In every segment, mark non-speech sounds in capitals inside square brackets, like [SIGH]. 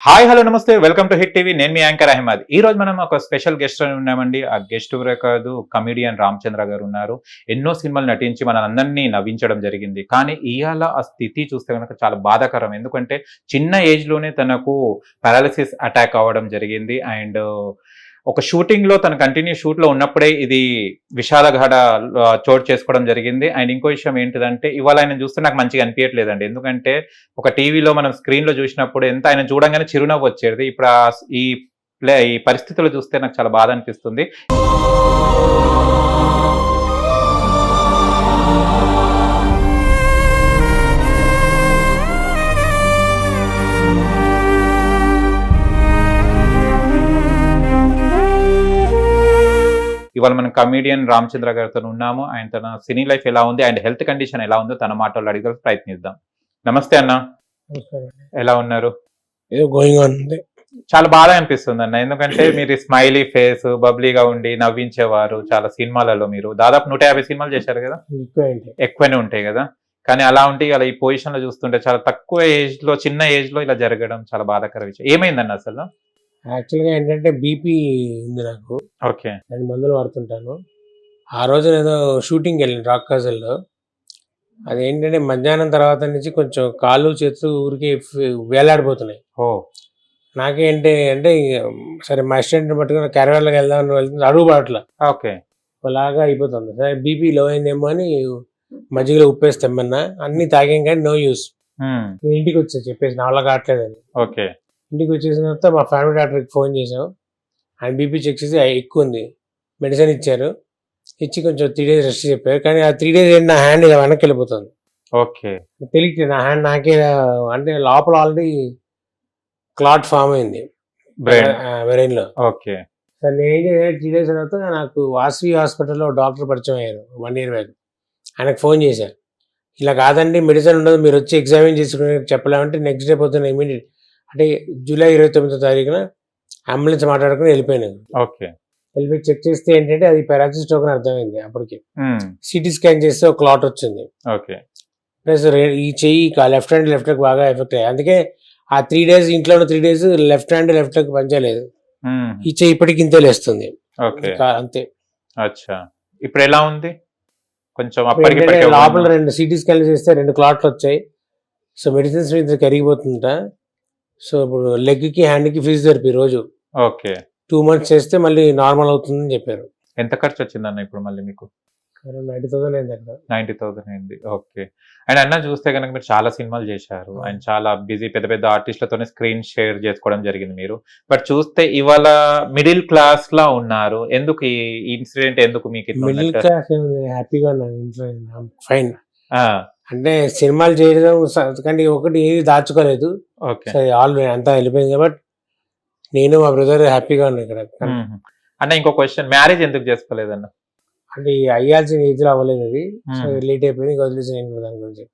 Hi hello నమస్తే. Welcome to Hit TV. నేను మీ యాంకర్ అహ్మద్. ఈ రోజు మనం ఒక స్పెషల్ గెస్ట్ అని ఉన్నామండి. ఆ గెస్ట్ ఎవరే కాదు కమిడియన్ రామచంద్ర గారు ఉన్నారు. ఎన్నో సినిమాలు నటించి మన అందరినీ నవ్వించడం జరిగింది. కానీ ఇవాళ ఆ స్థితి చూస్తే కనుక చాలా బాధాకరం. ఎందుకంటే చిన్న ఏజ్లోనే తనకు పారాలిసిస్ అటాక్ అవ్వడం జరిగింది. అండ్ ఒక షూటింగ్లో తన కంటిన్యూ షూట్లో ఉన్నప్పుడే ఇది విషాదగాఢ చోటు చేసుకోవడం జరిగింది. అండ్ ఇంకో విషయం ఏంటిదంటే ఇవాళ ఆయన చూస్తే నాకు మంచిగా అనిపించట్లేదండి ఎందుకంటే ఒక టీవీలో మనం స్క్రీన్లో చూసినప్పుడు ఎంత ఆయన చూడంగానే చిరునవ్వు వచ్చేది. ఇప్పుడు ఈ ప్లే ఈ పరిస్థితులు చూస్తే నాకు చాలా బాధ అనిపిస్తుంది. ఇవాళ మనం కమీడియన్ రామచంద్ర గారితో ఉన్నాము. ఆయన తన సినీ లైఫ్ ఎలా ఉంది? అండ్ హెల్త్ కండిషన్ ఎలా ఉందో తన మాటల్లో అడిగే ప్రయత్నిద్దాం. నమస్తే అన్న. ఎలా ఉన్నారు? చాలా బాధ అనిపిస్తుంది అన్న. ఎందుకంటే మీరు స్మైలీ ఫేస్ బబ్లీగా ఉండి నవ్వించేవారు చాలా సినిమాలలో మీరు. దాదాపు నూట యాభై సినిమాలు చేశారు కదా? ఎక్కువనే ఉంటాయి కదా? కానీ అలా ఉంటే అలా ఈ పొజిషన్లో చూస్తుంటే చాలా తక్కువ ఏజ్లో చిన్న ఏజ్లో ఇలా జరగడం చాలా బాధాకర విషయం. ఏమైందన్న అసలు? యాక్చువల్గా ఏంటంటే బీపీ ఉంది నాకు. ఓకే. నేను మందులు వాడుతుంటాను. ఆ రోజు ఏదో షూటింగ్ వెళ్ళాను రాక్ కాజల్లో. అదేంటంటే మధ్యాహ్నం తర్వాత నుంచి కొంచెం కాళ్ళు చేతులు ఊరికి వేలాడిపోతున్నాయి. ఓ. నాకేంటి అంటే సరే మా అసిస్టెంట్ పట్టుకుని క్యారవాన్లోకి వెళ్దామని వెళ్తుంది అడుగు పడట్ల. ఓకే. అలాగా అయిపోతుంది. సరే బీపీ లో అయిందేమో అని మజ్జిగలో ఉప్పేసి తెమ్మన్నా. అన్ని తాగాం కానీ నో యూస్. ఇంటికి వచ్చా చెప్పేసి నా వల్ల కావట్లేదని. ఓకే. ఇంటికి వచ్చేసిన తర్వాత మా ఫ్యామిలీ డాక్టర్కి ఫోన్ చేసాం ఆయన బీపీ చెక్ చేసి "ఆ, ఎక్కువ ఉంది. మెడిసిన్ ఇచ్చారు. ఇచ్చి కొంచెం త్రీ డేస్ రెస్ట్ చెప్పారు. కానీ ఆ త్రీ డేస్ నా హ్యాండ్ ఇలా వెనక్కి వెళ్ళిపోతుంది. ఓకే. తెలియట్లేదు. నా హ్యాండ్ నాకే అంటే లోపల ఆల్రెడీ క్లాట్ ఫామ్ అయింది. బ్రెయిన్లో. ఓకే. సార్ నేను త్రీ డేస్ తర్వాత నాకు వాసవి హాస్పిటల్లో డాక్టర్ పరిచయం అయ్యారు. వన్ ఇయర్ బ్యాక్ ఆయనకు ఫోన్ చేశాను ఇలా కాదండి మెడిసిన్ ఉండదు. మీరు వచ్చి ఎగ్జామిన్ చేసుకుని చెప్పలేమంటే నెక్స్ట్ డే పొద్దున్న ఇమీడియట్ అంటే జూలై ఇరవై తొమ్మిదో తారీఖున అంబులెన్స్ మాట్లాడుకుని వెళ్ళిపోయాను. ఓకే. వెళ్ళిపోయి చెక్ చేస్తే ఏంటంటే అది పారాసిస్ టోకెన్ అర్థమైంది అప్పటికి. సిటీ స్కాన్ చేస్తే ఒక క్లాట్ వచ్చింది. ఓకే. ప్లస్ ఈ చెయ్యి లెఫ్ట్ హ్యాండ్ లెఫ్ట్ లెగ్ బాగా ఎఫెక్ట్ అయ్యాయి. అందుకే ఆ త్రీ డేస్ ఇంట్లో ఉన్న three days left hand left leg పనిచేయలేదు. ఈ చెయ్యి ఇప్పటికి ఇంతే లేస్తుంది. అంతే. అచ్చా. ఇప్పుడు ఎలా ఉంది? కొంచెం లోపల? రెండు సిటీ స్కాన్ చేస్తే రెండు క్లాట్లు వచ్చాయి. సో మెడిసిన్స్ మీద కరిగిపోతుంట సో ఇప్పుడు లెగ్కి హ్యాండ్కి ఫిజియోథెరపీ రోజు. ఓకే. టూ మంత్స్ చేస్తే మళ్ళీ నార్మల్ అవుతుందని చెప్పారు. ఎంత ఖర్చు వచ్చిందన్న ఇప్పుడు మళ్ళీ మీకు? నైన్టీ థౌసండ్ అయింది అక్కడ. నైన్టీ థౌసండ్ అయింది. ఓకే. అండ్ అన్న చూస్తే కనుక మీరు చాలా సినిమాలు చేశారు. అండ్ చాలా బిజీ పెద్ద పెద్ద ఆర్టిస్టులతోనే స్క్రీన్ షేర్ చేసుకోవడం జరిగింది మీరు. బట్ చూస్తే ఇవాళ మిడిల్ క్లాస్ లా ఉన్నారు. ఎందుకు ఈ ఇన్సిడెంట్ ఎందుకు మీకు మిడిల్? క్లాస్ హ్యాపీగా ఉన్నాను ఇంట్లో ఫైన్. ఆ, అంటే సినిమాలు చేయడం కానీ ఒకటి ఏది దాచుకోలేదు. ఓకే. సరే ఆల్రెడీ అంతా వెళ్ళిపోయింది కాబట్టి నేను మా బ్రదర్ హ్యాపీగా ఉన్నాను ఇక్కడ. అన్న ఇంకో క్వశ్చన్ మ్యారేజ్ ఎందుకు చేసుకోలేదన్న? అంటే ఈ అయ్యాల్సిన ఏజ్లో అవ్వలేదు అది. లేట్ అయిపోయింది వదిలేసి నేను దాని గురించి.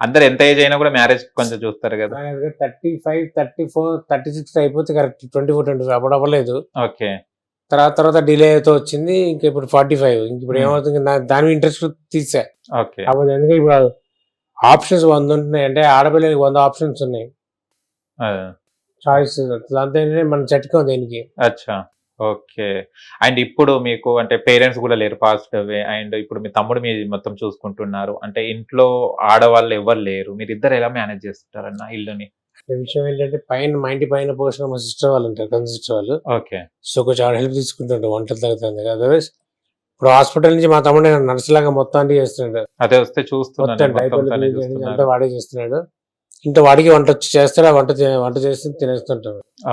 అందరు ఎంత ఏజ్ అయినా కూడా మ్యారేజ్ కొంచెం చూస్తారు కదా. Thirty five thirty four thirty six అయిపోతే correct. Twenty four twenty five అప్పుడు అవ్వలేదు. ఓకే. తర్వాత తర్వాత డిలే అవుతూ వచ్చింది. ఇంకా ఇప్పుడు ఫార్టీ ఫైవ్. ఇంక ఇప్పుడు. ఏమవుతుంది? దాని ఇంట్రెస్ట్ తీసా. ఓకే. కాకపోతే ఎందుకంటే ఇప్పుడు ఆప్షన్స్ వంద ఉంటున్నాయి. అంటే ఆడపిల్లలకి వంద ఆప్షన్స్ ఉన్నాయి. చాయిస్ దాంతో ఏంటంటే మన చట్టుకం దేనికి? అచ్చా. ఓకే. అండ్ ఇప్పుడు మీకు అంటే పేరెంట్స్ కూడా లేరు పాస్ట్ అవే. అండ్ ఇప్పుడు మీ తమ్ముడు మీ మొత్తం చూసుకుంటున్నారు. అంటే ఇంట్లో ఆడవాళ్ళు ఎవరు లేరు. మీరు ఇద్దరు ఎలా మేనేజ్ చేస్తుంటారన్న ఇల్లుని? విషయం ఏంటంటే పైన మా ఇంటి పైన పోసిన మా సిస్టర్ వాళ్ళు ఉంటారు కన్ సిస్టర్ వాళ్ళు. ఓకే. సో కొంచెం ఆడ హెల్ప్ తీసుకుంటుంటారు వంటలు తగ్గుతుంది. అదర్వైజ్ ఇప్పుడు హాస్పిటల్ నుంచి మా తమ్ముడు నర్స్ లాగా మొత్తం చేస్తున్నాడు. అదే వస్తే చూస్తున్నారు. అంతా వాడే చేస్తున్నాడు. ఇంత వాడికి వంట వచ్చి చేస్తాడు వంట వంట చేసి తినేస్తుంటాడు.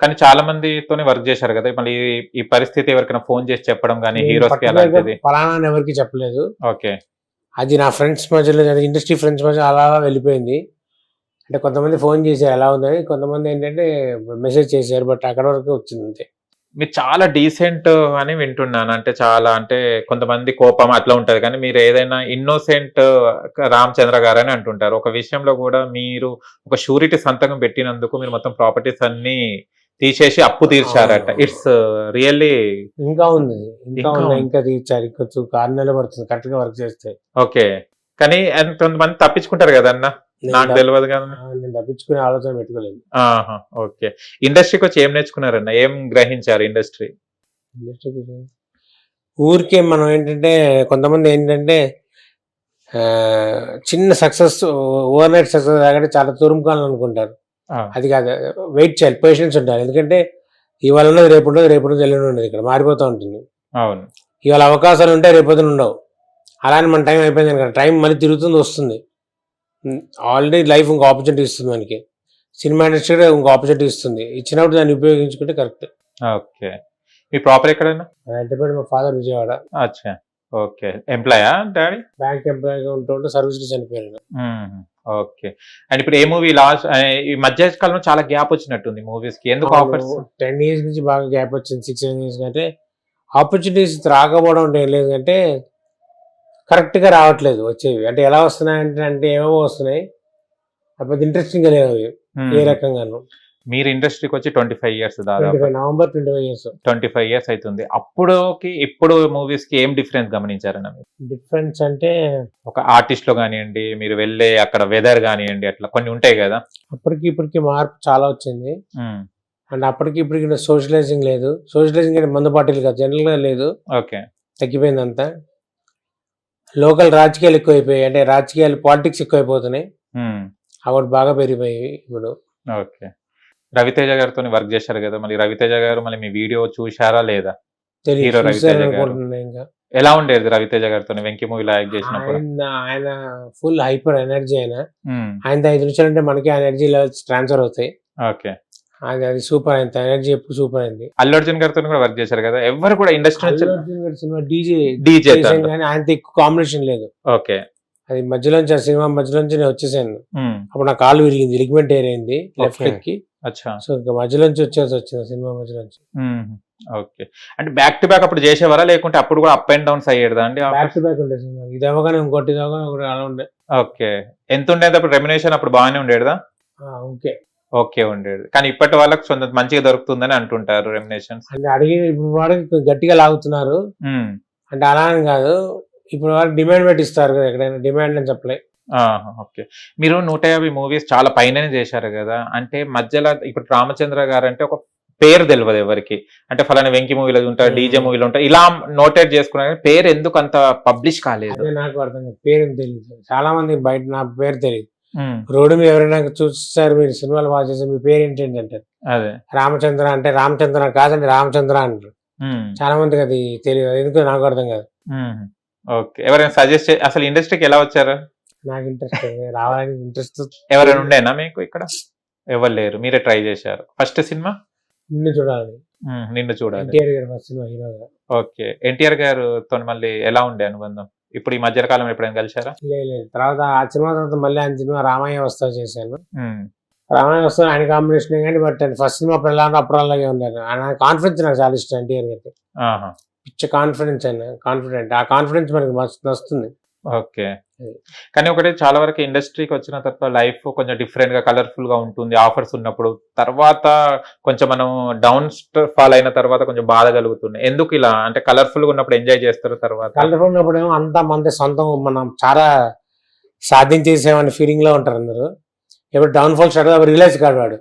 కానీ చాలా మందితోనే వర్క్ చేశారు కదా మళ్ళీ ఈ- పరిస్థితి ఎవరికైనా ఫోన్ చేసి చెప్పడం కానీ హీరోస్కి అలాంటిది? ఫలానా ఎవరికి చెప్పలేదు. ఓకే. అది నా ఫ్రెండ్స్ మధ్యలో ఇండస్ట్రీ ఫ్రెండ్స్ మధ్య అలా వెళ్ళిపోయింది. అంటే కొంతమంది ఫోన్ చేశారు ఎలా ఉందని కొంతమంది ఏంటంటే మెసేజ్ చేశారు బట్ అక్కడ వరకు వచ్చింది అంతే. మీరు చాలా డీసెంట్ అని వింటున్నాను. అంటే చాలా అంటే కొంతమంది కోపం అట్లా ఉంటది. కానీ మీరు ఏదైనా ఇన్నోసెంట్ రామచంద్ర గారు అని అంటుంటారు. ఒక విషయంలో కూడా మీరు ఒక షూరిటీ సంతకం పెట్టినందుకు మీరు మొత్తం ప్రాపర్టీస్ అన్ని తీసేసి అప్పు తీర్చారట. ఇట్స్ రియల్లీ ఇంకా ఉంది. ఇంకా ఉంది. ఇంకా తీర్చారు ఇంకొంచెం ఆరు నెలలు పడుతుంది కరెక్ట్గా వర్క్ చేస్తే. ఓకే కానీ కొంతమంది తప్పించుకుంటారు కదా అన్న నేను నాకు తెలియదు కదా. నేను తప్పించుకునే ఆలోచన పెట్టుకోలేదు. ఓకే. ఇండస్ట్రీకి వచ్చి ఏం నేర్చుకున్నారన్న? ఏం గ్రహించారు ఇండస్ట్రీ? ఇండస్ట్రీకి. ఊరికే మనం ఏంటంటే కొంతమంది ఏంటంటే చిన్న సక్సెస్ ఓవర్ నైట్ సక్సెస్ కాకంటే చాలా తురుముకోవాలని అనుకుంటారు. అది కాదు వెయిట్ చేయాలి పేషెన్స్ ఉండాలి. ఎందుకంటే ఇవాళ ఉన్నది రేపు ఉండదు రేపు ఉండదు ఎల్లుండి ఉండదు ఇక్కడ మారిపోతూ ఉంటుంది. అవును. ఇవాళ అవకాశాలు ఉంటే రేపు ఉండవు. అలానే మన టైం అయిపోయింది కదా టైం మళ్ళీ తిరుగుతుంది వస్తుంది. ఆల్రెడీ లైఫ్ ఇంకో ఆపర్చునిటీ ఇస్తుంది మనకి. సినిమా ఇండస్ట్రీ కూడా ఇంకో ఆపర్చునిటీ ఇస్తుంది. ఇచ్చినప్పుడు దాన్ని ఉపయోగించుకుంటే కరెక్ట్ ఓకే. మీ ప్రాపర్ ఎక్కడైనా? అంటే మా ఫాదర్ విజయవాడ. అచ్చా. ఓకే. ఎంప్లాయా డాడీ? బ్యాంక్ ఎంప్లాయీగా ఉంటూ ఉంటే సర్వీస్ చనిపోయారు ఓకే. అండ్ ఇప్పుడు ఏ మూవీ లాస్ట్ ఈ మధ్య కాలంలో చాలా గ్యాప్ వచ్చినట్టుంది మూవీస్కి. ఎందుకు ఆఫర్స్ టెన్ ఇయర్స్ నుంచి బాగా గ్యాప్ వచ్చింది సిక్స్ ఇయర్స్ కంటే ఆపర్చునిటీస్ రాకపోవడం అంటే ఏం లేదు. అంటే కరెక్ట్గా రావట్లేదు వచ్చేవి. అంటే ఎలా వస్తున్నాయి అంటే అంటే ఏమేమో వస్తున్నాయి. అప్పుడు ఇంట్రెస్టింగ్గా లేవు అవి. ఏ రకంగాను. మీరు ఇండస్ట్రీకి వచ్చి ట్వంటీ ఫైవ్ ఇయర్స్ దాదాపు. November twenty five years twenty five years అవుతుంది అప్పుడుకి ఇప్పుడు మూవీస్కి ఏం డిఫరెన్స్ గమనించారన్న మీరు? డిఫరెన్స్ అంటే ఒక ఆర్టిస్ట్లో కానివ్వండి మీరు వెళ్ళే అక్కడ వెదర్ కానివ్వండి అట్లా కొన్ని ఉంటాయి కదా? అప్పటికి ఇప్పటికి మార్పు చాలా వచ్చింది. అండ్ అప్పటికి ఇప్పటికి సోషలైజింగ్ లేదు. సోషలైజింగ్ అంటే మందు పార్టీలు కాదు జనరల్గా లేదు. ఓకే. తగ్గిపోయింది అంతా లోకల్ రాజకీయాలు ఎక్కువైపోయాయి. అంటే రాజకీయాలు పాలిటిక్స్ ఎక్కువైపోతున్నాయి. ఉమ్, అవి బాగా పెరిగిపోయాయి ఇప్పుడు. ఓకే. రవితేజ గారితో వర్క్ చేశారు కదా మళ్ళీ రవితేజ గారు మళ్ళీ మీ వీడియో చూశారా లేదా? హీరో రవితేజ గారు. ఎలా ఉండేది రవితేజ గారితో వెంకీ మూవీలో యాక్ట్ చేసినప్పుడు? ఆయన ఫుల్ హైపర్ ఎనర్జీ ఆయన. ఆయన ఐదు నిమిషాలు అంటే మనకి ఎనర్జీ లెవెల్స్ ట్రాన్స్ఫర్ అవుతాయి. ఓకే. అది అది సూపర్ అయింది ఎనర్జీ ఎప్పుడు సూపర్ అయింది. అల్లు అర్జున్ గారితో కూడా వర్క్ చేశారు కదా? ఎవరు కూడా ఇండస్ట్రీ నుంచి అల్లు అర్జున్ గారి సినిమా డీజే డీజే కానీ ఆయనతో ఎక్కువ కాంబినేషన్ లేదు. ఓకే. అది మధ్యలోంచి ఆ సినిమా మధ్యలోంచి నేను వచ్చేసాను అప్పుడు నా కాలు విరిగింది లిగ్మెంట్ ఏర్ అయింది లెఫ్ట్. లెగ్కి. అచ్చా. సో ఇంకా మధ్యలోంచి వచ్చేసి వచ్చింది సినిమా మధ్యలోంచి. ఓకే. అంటే బ్యాక్ టు బ్యాక్ అప్పుడు చేసేవారా? లేకుంటే అప్పుడు కూడా అప్ అండ్ డౌన్స్ అయ్యేదా అండి బ్యాక్ టు బ్యాక్ ఉండే సినిమా. ఇది అవ్వగానే ఇంకోటి అలా ఉండే. ఓకే. ఎంత ఉండేది అప్పుడు? రెమ్యునేషన్ అప్పుడు బాగానే ఉండేదా? ఓకే. ఓకే ఉండేది. కానీ ఇప్పటి వాళ్ళకి కొంత మంచిగా దొరుకుతుందని అంటుంటారు రెమ్యునేషన్స్ అంటే అడిగి ఇప్పుడు వాడికి గట్టిగా లాగుతున్నారు. అంటే అలా అని కాదు. ఇప్పుడు వాడు డిమాండ్ పెట్టి ఇస్తారు కదా ఎక్కడైనా డిమాండ్ అని చెప్పలే ఓకే. మీరు నూట యాభై మూవీస్ చాలా పైననే చేశారు కదా. అంటే మధ్యలో ఇప్పుడు రామచంద్ర గారు అంటే ఒక పేరు తెలియదు ఎవరికి. అంటే ఫలానా వెంకి మూవీలో ఉంటారు. డీజే మూవీలో ఉంటారు ఇలా నోటేట్ చేసుకున్నారు కానీ పేరు ఎందుకు అంత పబ్లిష్ కాలేదు? నాకు అర్థం పేరు తెలియదు చాలా మంది బయట నా పేరు తెలియదు రోడ్డు మీద ఎవరైనా చూస్తారు మీరు సినిమాలు బాగా చేస్తే మీ పేరు ఏంటి అంటారు. అదే. రామచంద్ర అంటే రామచంద్ర కాదండి రామచంద్ర అంటారు. చాలా మందికి అది తెలియదు ఎందుకు నాకు అర్థం కాదు. ఓకే. ఎవరైనా సజెస్ట్ అసలు ఇండస్ట్రీకి ఎలా వచ్చారు? నాకు ఇంట్రెస్ట్ రావాలని ఇంట్రెస్ట్ ఎవరైనా ఉండేనా మీకు ఇక్కడ? ఎవరు లేరు. మీరే ట్రై చేశారు. First cinema? నిన్ను చూడాలని ఉమ్, నిన్ను చూడాలి. ఎన్టీఆర్ గారు ఫస్ట్ సినిమా హీరోగా. ఓకే. ఎన్టీఆర్ గారితో మళ్ళీ ఎలా ఉండే అనుబంధం? ఇప్పుడు ఈ మధ్య కాలంలో ఎప్పుడైనా కలిశారా? లేదు లేదు. తర్వాత ఆ సినిమా తర్వాత మళ్ళీ ఆయన సినిమా రామయ్య వస్తా చేశాను. ఉమ్, రామయ్య వస్తా ఆయన కాంబినేషన్ కానీ బట్ ఫస్ట్ సినిమా అప్పుడు ఎలా అప్పుడు అలాగే ఉన్నారు ఆయన కాన్ఫిడెన్స్ నాకు చాలా ఇష్టం ఎన్టీఆర్ గారికి పిచ్చ కాన్ఫిడెన్స్ ఆయన కాన్ఫిడెంట్ ఆ కాన్ఫిడెన్స్ మనకి మస్తు వస్తుంది ఓకే. కానీ ఒకటి చాలా వరకు ఇండస్ట్రీకి వచ్చిన తర్వాత లైఫ్ కొంచెం డిఫరెంట్గా కలర్ఫుల్గా ఉంటుంది. ఆఫర్స్ ఉన్నప్పుడు తర్వాత కొంచెం మనం డౌన్ ఫాల్ అయిన తర్వాత కొంచెం బాధ కలుగుతుంది. ఎందుకు ఇలా? అంటే కలర్ఫుల్గా ఉన్నప్పుడు ఎంజాయ్ చేస్తారు తర్వాత? కలర్ ఉన్నప్పుడు ఏమో అంతా మంది సొంతం మనం చాలా సాధించేసామని ఫీలింగ్లో ఉంటారు అందరూ. ఎప్పుడు డౌన్ ఫాల్ స్టార్ట్ రిలైజ్ కాడు వాడు.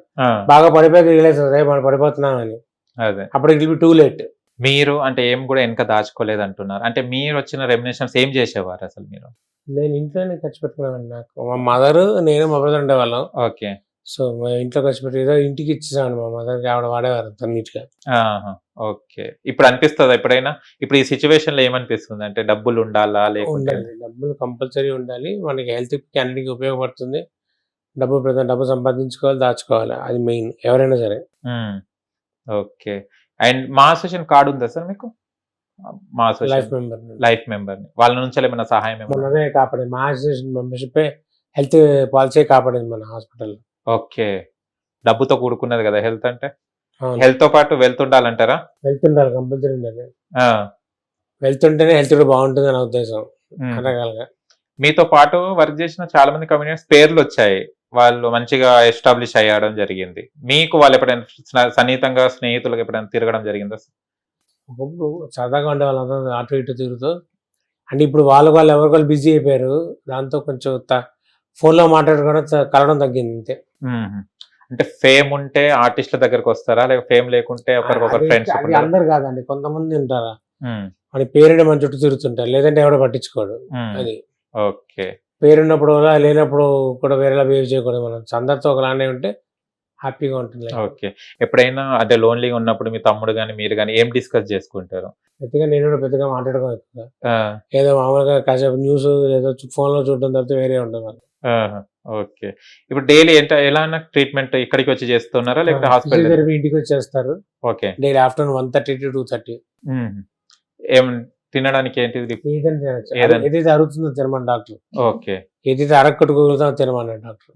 బాగా పడిపోయి రిలైజ్ రే మనం పడిపోతున్నామని అదే. అప్పుడు ఇట్ బి టూ లేట్. మీరు అంటే ఏం కూడా వెనక దాచుకోలేదు అంటున్నారు అంటే మీరు వచ్చిన రెమినేషన్స్ ఏం చేసేవారు అసలు మీరు? నేను ఇంట్లోనే ఖర్చు పెట్టుకున్నాను నాకు. మా మదర్ నేను మా బ్రదర్ ఉండేవాళ్ళం. ఓకే. సో మా ఇంట్లో ఖర్చు పెట్టి ఏదో ఇంటికి ఇచ్చేసాను మా మదర్కి ఆవిడ వాడేవారు నీట్గా. ఆహా, ఓకే. ఇప్పుడు అనిపిస్తుందా ఎప్పుడైనా? ఇప్పుడు ఈ సిచ్యువేషన్లో ఏమనిపిస్తుంది? అంటే డబ్బులు ఉండాలా లేకుంటే? ఉండాలి. డబ్బులు కంపల్సరీ ఉండాలి. మనకి హెల్త్కి అన్నిటికీ ఉపయోగపడుతుంది. డబ్బు ప్రతి డబ్బు సంపాదించుకోవాలి దాచుకోవాలి. అది మెయిన్ ఎవరైనా సరే. ఓకే. అండ్ మా అసోసియేషన్ కార్డు ఉందా సార్ మీకు? మా లైఫ్ అసోసియేషన్. మెంబర్ లైఫ్ మెంబర్ని వాళ్ళ నుంచి ఏమైనా సహాయం ఏమైనా? మొన్ననే కాపాడేది మా అసోసియేషన్ మెంబర్షిప్ హెల్త్ పాలసీ కాపాడేది మన హాస్పిటల్. ఓకే. డబ్బుతో కూడుకున్నది కదా హెల్త్ అంటే? హెల్త్తో పాటు వెళ్త్ ఉండాలంటారా? హెల్త్ ఉండాలి కంపల్సరీ ఉండాలి. ఆ, హెల్త్ ఉంటేనే హెల్త్ కూడా బాగుంటుంది నా ఉద్దేశం. ఉమ్. రకరకాలుగా మీతో పాటు వర్క్ చేసిన చాలా మంది కమ్యూనిటీస్ పేర్లు వచ్చాయి. వాళ్ళు మంచిగా ఎస్టాబ్లిష్ అయ్యడం జరిగింది. మీకు వాళ్ళు ఎప్పుడైనా స్న- సన్నిహితంగా స్నేహితులకు ఎప్పుడైనా తిరగడం జరిగిందా ఒకప్పుడు సరదాగా ఉండే వాళ్ళందరూ అటు ఇటు తిరుగుతూ. అంటే ఇప్పుడు వాళ్ళు వాళ్ళు ఎవరికి వాళ్ళు బిజీ అయిపోయారు. దాంతో కొంచెం ఫోన్లో మాట్లాడుకోవడం కలవడం తగ్గింది అంతే. అంటే ఫేమ్ ఉంటే ఆర్టిస్ట్ల దగ్గరకు వస్తారా? లేక ఫేమ్ లేకుంటే ఒకరికొకరు ఫ్రెండ్స్ అది అందరు కాదండి. కొంతమంది ఉంటారా. మన పేరుండి మన చుట్టూ తిరుగుతుంటారు. లేదంటే ఎవడో పట్టించుకోడు. అది. ఓకే. పేరున్నప్పుడు లేనప్పుడు కూడా వేరేలా బిహేవ్ చేయకూడదు మనం. అందరితో ఒకలానే ఉంటే హ్యాపీగా ఉంటుంది. ఓకే. ఎప్పుడైనా అంటే లోన్లీగా ఉన్నప్పుడు మీ తమ్ముడు కానీ మీరు కానీ ఏం డిస్కస్ చేసుకుంటారు? పెద్దగా నేను కూడా పెద్దగా. ఆ, ఏదో మామూలుగా కాసేపు న్యూస్ ఏదో ఫోన్లో చూడడం తప్పితే వేరే ఉంటుంది ఓకే. ఇప్పుడు డైలీ ఎంత ఎలా ట్రీట్మెంట్ ఇక్కడికి వచ్చి చేస్తున్నారా? లేకపోతే హాస్పిటల్ ఇంటికి వచ్చేస్తారు. Okay. Daily afternoon one thirty to two thirty. ఏం తినడానికి ఏంటిది. ఏదైతే అరుగుతుందో తినమని డాక్టర్. ఓకే. ఏదైతే అరగొట్టుకోగలుగుతామో తినమన్నాడు డాక్టర్.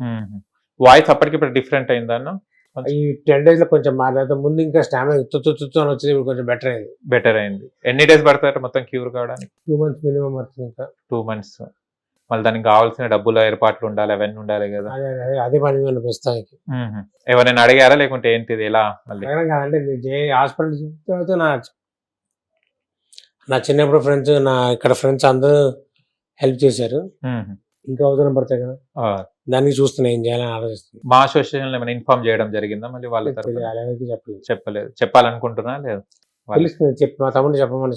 వాయిస్ అప్పటికి ఇప్పుడు డిఫరెంట్ అయిందన్న ఈ టెన్ డేస్లో కొంచెం మాట్లాడితే ముందు ఇంకా స్టామినా తుత్తు తుత్తు అని వచ్చేది ఇప్పుడు కొంచెం బెటర్ అయింది. బెటర్ అయింది. ఎన్ని డేస్ పడతారు మొత్తం క్యూర్ కావడానికి? టూ మంత్స్ మినిమం పడుతుంది ఇంకా. టూ మంత్స్ మళ్ళీ దానికి కావాల్సిన డబ్బుల ఏర్పాట్లు ఉండాలి అవన్నీ ఉండాలి కదా. అదే పని మీద ప్రస్తుతానికి. ఎవరైనా అడిగారా లేకుంటే ఏంటిది ఎలా? మళ్ళీ? జే హాస్పిటల్ తర్వాత నా నా చిన్నప్పుడు ఫ్రెండ్స్ నా ఇక్కడ ఫ్రెండ్స్ అందరూ హెల్ప్ చేశారు. ఇంకా అవసరం పడతాయి కదా. దానికి చూస్తున్నా ఏం చేయాలని ఆలోచిస్తున్నాను మా అసోసియేషన్ ఏమైనా ఇన్ఫార్మ్ చేయడం జరిగిందా? మళ్ళీ వాళ్ళ అలాగే చెప్పలేదు. చెప్పలేదు. చెప్పాలనుకుంటున్నా లేదు. తెలుస్తుంది చెప్పి మా తమ్ముడు చెప్పమని.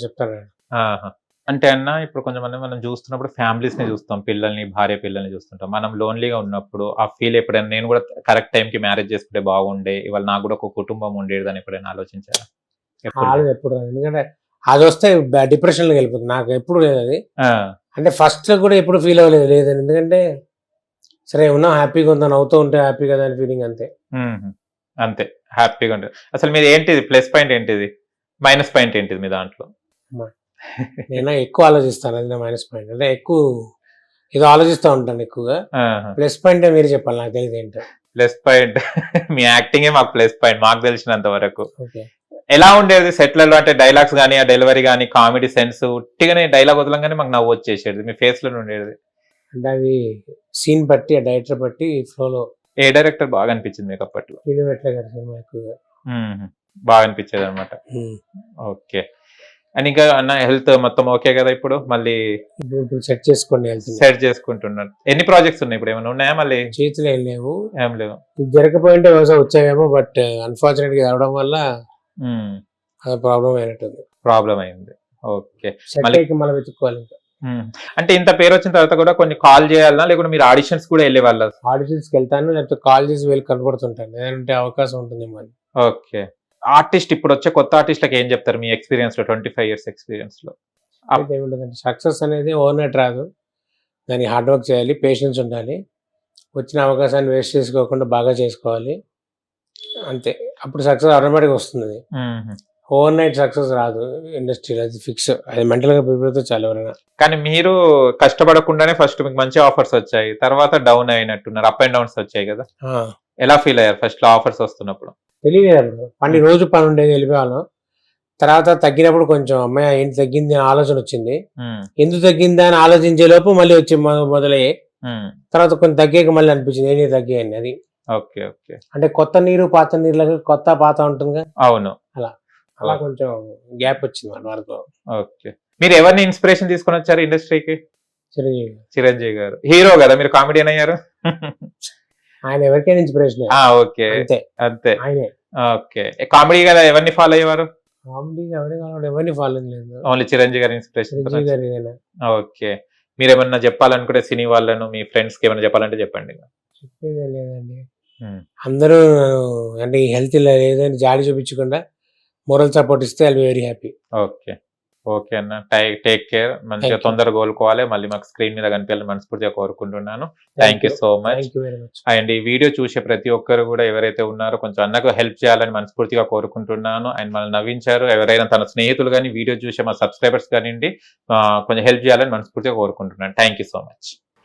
ఆహా. అంటే అన్న ఇప్పుడు కొంచెంమంది మనం చూస్తున్నప్పుడు ఫ్యామిలీస్ని చూస్తాం పిల్లల్ని భార్య పిల్లల్ని చూస్తుంటాం. మనం లోన్లీగా ఉన్నప్పుడు ఆ ఫీల్ ఎప్పుడైనా నేను కూడా కరెక్ట్ టైం కి మ్యారేజ్ చేసుకుంటే బాగుండే ఇవాళ నాకు కూడా ఒక కుటుంబం ఉండేది అని ఎప్పుడైనా ఆలోచించారా? ఎప్పుడు? ఎందుకంటే అది వస్తే డిప్రెషన్లోకి వెళ్ళిపోతుంది. నాకు ఎప్పుడు లేదు అది. అంటే ఫస్ట్లో కూడా ఎప్పుడు ఫీల్ అవ్వలేదు లేదని. ఎందుకంటే సరే ఉన్నాం హ్యాపీగా ఉందా? నవ్వుతూ ఉంటే హ్యాపీ కదా అని ఫీలింగ్ అంతే. అంతే. హ్యాపీగా ఉంటుంది అసలు మీది ఏంటిది ప్లస్ పాయింట్ ఏంటిది మైనస్ పాయింట్ ఏంటిది మీ దాంట్లో? నేను ఎక్కువ ఆలోచిస్తాను అది నా మైనస్ పాయింట్. అంటే ఎక్కువ ఏదో ఆలోచిస్తూ ఉంటాను ఎక్కువగా. ప్లస్ పాయింట్ మీరు చెప్పాలి నాకు తెలియదు ఏంటో. Plus point. [LAUGHS] మీ యాక్టింగే మాకు ప్లస్ పాయింట్. మాకు తెలిసినంత వరకు. ఓకే. ఎలా ఉండేది సెట్లలో? అంటే డైలాగ్స్ కానీ ఆ డెలివరీ కానీ కామెడీ సెన్స్ ఉట్టిగానే డైలాగ్ వదలంగానే మాకు నవ్వు వచ్చేసేది మీ ఫేస్లో ఉండేది. అంటే అవి సీన్ బట్టి ఆ డైరెక్టర్ బట్టి ఫ్లోలో ఏ డైరెక్టర్ బాగా అనిపించింది మీకు అప్పట్లో? ఫీల్ పెట్టలే కదా సినిమా ఎక్కువగా. మ్మ్. బాగా అనిపించేది అనమాట ఉమ్. ఓకే. అండ్ ఇంకా అన్న హెల్త్ మొత్తం ఓకే కదా ఇప్పుడు? మళ్ళీ ఇప్పుడు ఇప్పుడు సెట్ చేసుకోండి వెళ్తుంది సెట్ చేసుకుంటున్నాను ఎన్ని ప్రాజెక్ట్స్ ఉన్నాయి ఇప్పుడు? ఏమైనా ఉన్నాయా మళ్ళీ? చేతులు ఏం లేవు. ఏం లేవు. ఇది జరగకపోయింటే వ్యవసాయం వచ్చాయేమో బట్ అన్ఫార్చునేట్గా అవడం వల్ల అది ప్రాబ్లం అయినట్టుంది. ప్రాబ్లం అయింది. ఓకే. మళ్ళీ- మళ్ళీ వెతుక్కోవాలి ఇంకా. అంటే ఇంత పేరు వచ్చిన తర్వాత కూడా కొన్ని కాల్ చేయాలన్నా లేకుంటే మీరు ఆడిషన్స్ కూడా వెళ్ళే వాళ్ళ ఆడిషన్స్కి వెళ్తాను లేకపోతే కాల్ చేసి వెళ్ళి కనపడుతుంటాను ఏదంటే అవకాశం ఉంటుందేమో అని ఓకే. ఆర్టిస్ట్ ఇప్పుడు వచ్చే కొత్త ఆర్టిస్ట్లకు ఏం చెప్తారు మీ ఎక్స్పీరియన్స్లో ట్వంటీ ఫైవ్ ఇయర్స్ ఎక్స్పీరియన్స్లో ఏముంటుందంటే సక్సెస్ అనేది ఓవర్నైట్ రాదు. దానికి హార్డ్ వర్క్ చేయాలి పేషెన్స్ ఉండాలి. వచ్చిన అవకాశాన్ని వేస్ట్ చేసుకోకుండా బాగా చేసుకోవాలి. అంతే. అప్పుడు సక్సెస్ ఆటోమేటిక్గా వస్తుంది. ఓవర్ నైట్ సక్సెస్ రాదు. ఇండస్ట్రీలో అది ఫిక్స్ అది మెంటల్గా ప్రిపేర్ అయితే చాలా ఎవరైనా. కానీ మీరు కష్టపడకుండానే ఫస్ట్ మీకు మంచి ఆఫర్స్ వచ్చాయి. తర్వాత డౌన్ అయినట్టున్నారు. అప్ అండ్ డౌన్స్ వచ్చాయి కదా. ఎలా ఫీల్ అయ్యారు ఫస్ట్లో ఆఫర్స్ వస్తున్నప్పుడు? తెలియలేదు. పని రోజు పని ఉండేది వెళ్ళిపోయాను తర్వాత తగ్గినప్పుడు కొంచెం అమ్మాయి ఏంటి తగ్గింది? అని ఆలోచన వచ్చింది. ఎందుకు తగ్గిందా? అని ఆలోచించే లోపు మళ్ళీ వచ్చి మొ- మొదలయ్యాయి మ్మ్. తర్వాత కొంచెం తగ్గాక మళ్ళీ అనిపించింది ఏంటి తగ్గాయని అది ఓకే ఓకే. అంటే కొత్త నీరు పాత నీళ్ళకి కొత్త పాత ఉంటుందిగా? అవును. అలా. కొంచెం గ్యాప్ వచ్చింది మన వరకు. ఓకే. మీరు ఎవరిని ఇన్స్పిరేషన్ తీసుకొని వచ్చారు ఇండస్ట్రీకి? చిరంజీవి చిరంజీవి గారు. హీరో కదా మీరు కామెడియన్ అయ్యారు? ఆయన ఎవరికైనా ఇన్స్పిరేషన్ ఓకే. అంతే. అంతే. ఆయనే. ఓకే. కామెడీ కదా ఎవరిని ఫాలో అయ్యేవారు? కామెడీ ఎవరి కావాలి ఎవరిని ఫాలో లేదు. ఓన్లీ చిరంజీవి గారి ఇన్స్పిరేషన్ ఓకే. మీరు ఏమన్నా చెప్పాలనుకుంటే సినీ వాళ్ళను మీ ఫ్రెండ్స్కి ఏమైనా చెప్పాలంటే చెప్పండి. చెప్పేదే లేదండి. అందరూ అంటే హెల్త్ లేదని జాడి చూపించకుండా మోరల్ సపోర్ట్ ఇస్తే I very happy. Okay. Okay అన్న. Take care. మంచిగా. తొందరగా కోలుకోవాలి. మళ్ళీ మాకు స్క్రీన్ మీద కనిపించాలని మనస్ఫూర్తిగా కోరుకుంటున్నాను. Thank you so much and ఈ వీడియో చూసే ప్రతి ఒక్కరు కూడా ఎవరైతే ఉన్నారో కొంచెం అన్నకు హెల్ప్ చేయాలని మనస్ఫూర్తిగా కోరుకుంటున్నాను. అండ్ మనల్ని నవ్వించారు. ఎవరైనా తన స్నేహితులు కానీ వీడియో చూసే మా సబ్స్క్రైబర్స్ కానివ్వండి కొంచెం హెల్ప్ చేయాలని మనస్ఫూర్తిగా కోరుకుంటున్నాను. Thank you so much